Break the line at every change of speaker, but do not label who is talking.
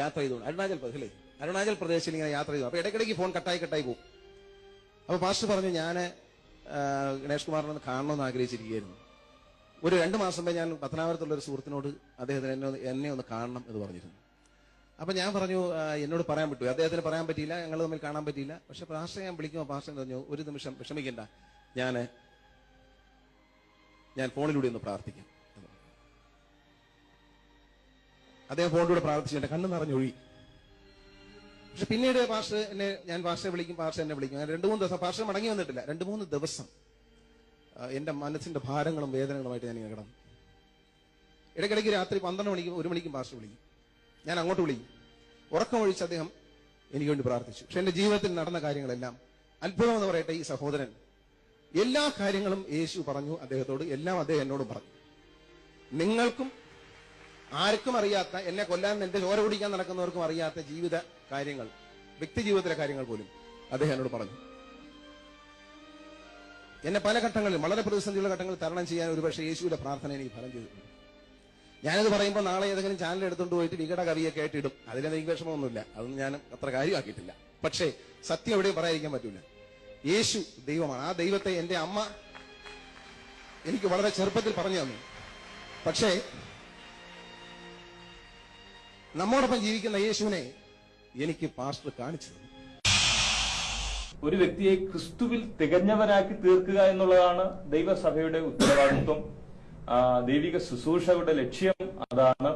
യാത്ര ചെയ്തു അരുണാചൽ പ്രദേശ് അല്ലേ? അരുണാചൽ പ്രദേശിൽ ഇങ്ങനെ യാത്ര ചെയ്തു. അപ്പൊ ഇടയ്ക്കിടയ്ക്ക് ഫോൺ കട്ടായി കട്ടായി പോകും. അപ്പൊ പാസ്റ്റർ പറഞ്ഞു ഞാൻ ഗണേഷ് കുമാറിനെ കാണണമെന്ന് ആഗ്രഹിച്ചിരിക്കുകയായിരുന്നു. ഒരു രണ്ട് മാസം മുമ്പേ ഞാൻ പത്തനാപുരത്തുള്ള ഒരു സുഹൃത്തിനോട് അദ്ദേഹത്തിന് എന്നെ എന്നെ ഒന്ന് കാണണം എന്ന് പറഞ്ഞിരുന്നു. അപ്പൊ ഞാൻ പറഞ്ഞു എന്നോട് പറയാൻ പറ്റൂ അദ്ദേഹത്തിന് പറയാൻ പറ്റിയില്ല ഞങ്ങൾ തമ്മിൽ കാണാൻ പറ്റിയില്ല. പക്ഷെ പാസ്റ്റർ ഞാൻ വിളിക്കുമ്പോൾ പാസ്റ്റർ പറഞ്ഞു ഒരു നിമിഷം വിഷമിക്കണ്ട. ഞാൻ ഞാൻ ഫോണിലൂടെ ഒന്ന് പ്രാർത്ഥിക്കാം. അദ്ദേഹം ഫോണിലൂടെ പ്രാർത്ഥിച്ചു എന്റെ കണ്ണ് നിറഞ്ഞൊഴി പക്ഷെ പിന്നീട് പാർഷ എന്നെ ഞാൻ പാസ്റ്ററെ വിളിക്കും പാർഷ എന്നെ വിളിക്കും. അങ്ങനെ രണ്ടു മൂന്ന് ദിവസം പാസ്റ്റർ മടങ്ങി വന്നിട്ടില്ല. രണ്ടു മൂന്ന് ദിവസം എന്റെ മനസ്സിന്റെ ഭാരങ്ങളും വേദനകളുമായിട്ട് ഞാൻ ഇങ്ങനെ കിടന്നു. ഇടയ്ക്കിടയ്ക്ക് രാത്രി പന്ത്രണ്ട് മണിക്കും ഒരു മണിക്കും പാർഷ വിളിക്കും. ഞാൻ അങ്ങോട്ട് വിളിക്കും. ഉറക്കം ഒഴിച്ച് അദ്ദേഹം എനിക്ക് വേണ്ടി പ്രാർത്ഥിച്ചു. പക്ഷെ എന്റെ ജീവിതത്തിൽ നടന്ന കാര്യങ്ങളെല്ലാം അത്ഭുതം എന്ന് പറയട്ടെ ഈ സഹോദരൻ. എല്ലാ കാര്യങ്ങളും യേശു പറഞ്ഞു അദ്ദേഹത്തോട് എല്ലാം അദ്ദേഹം എന്നോട് പറഞ്ഞു. നിങ്ങൾക്കും ആർക്കും അറിയാത്ത എന്നെ കൊല്ലാൻ എന്റെ ചോര കുടിക്കാൻ നടക്കുന്നവർക്കും അറിയാത്ത ജീവിത കാര്യങ്ങൾ വ്യക്തി ജീവിതത്തിലെ കാര്യങ്ങൾ പോലും അദ്ദേഹം എന്നോട് പറഞ്ഞു. എന്നെ പല ഘട്ടങ്ങളിൽ വളരെ പ്രതിസന്ധിയുള്ള ഘട്ടങ്ങൾ തരണം ചെയ്യാൻ ഒരുപക്ഷെ യേശുവിന്റെ പ്രാർത്ഥന എനിക്ക് ഫലം ചെയ്തിട്ടുണ്ട്. ഞാനത് പറയുമ്പോൾ നാളെ ഏതെങ്കിലും ചാനൽ എടുത്തുകൊണ്ട് പോയിട്ട് വികട കവിയൊക്കെ ആയിട്ട് ഇടും അതിലെന്തെങ്കിലും വിഷമമൊന്നുമില്ല. അതൊന്നും ഞാൻ അത്ര കാര്യമാക്കിയിട്ടില്ല. പക്ഷേ സത്യം എവിടെയും പറയാതിരിക്കാൻ പറ്റൂല. യേശു ദൈവമാണ്. ആ ദൈവത്തെ എന്റെ അമ്മ എനിക്ക് വളരെ ചെറുപ്പത്തിൽ പറഞ്ഞു തന്നു. പക്ഷേ നമ്മോടൊപ്പം ജീവിക്കുന്ന യേശുവിനെ എനിക്ക് പാസ്റ്റർ കാണിച്ചു തന്നു.
ഒരു വ്യക്തിയെ ക്രിസ്തുവിൽ തികഞ്ഞവരാക്കി തീർക്കുക എന്നുള്ളതാണ് ദൈവസഭയുടെ ഉത്തരവാദിത്വം. ദൈവിക ശുശ്രൂഷകളുടെ ലക്ഷ്യം അതാണ്.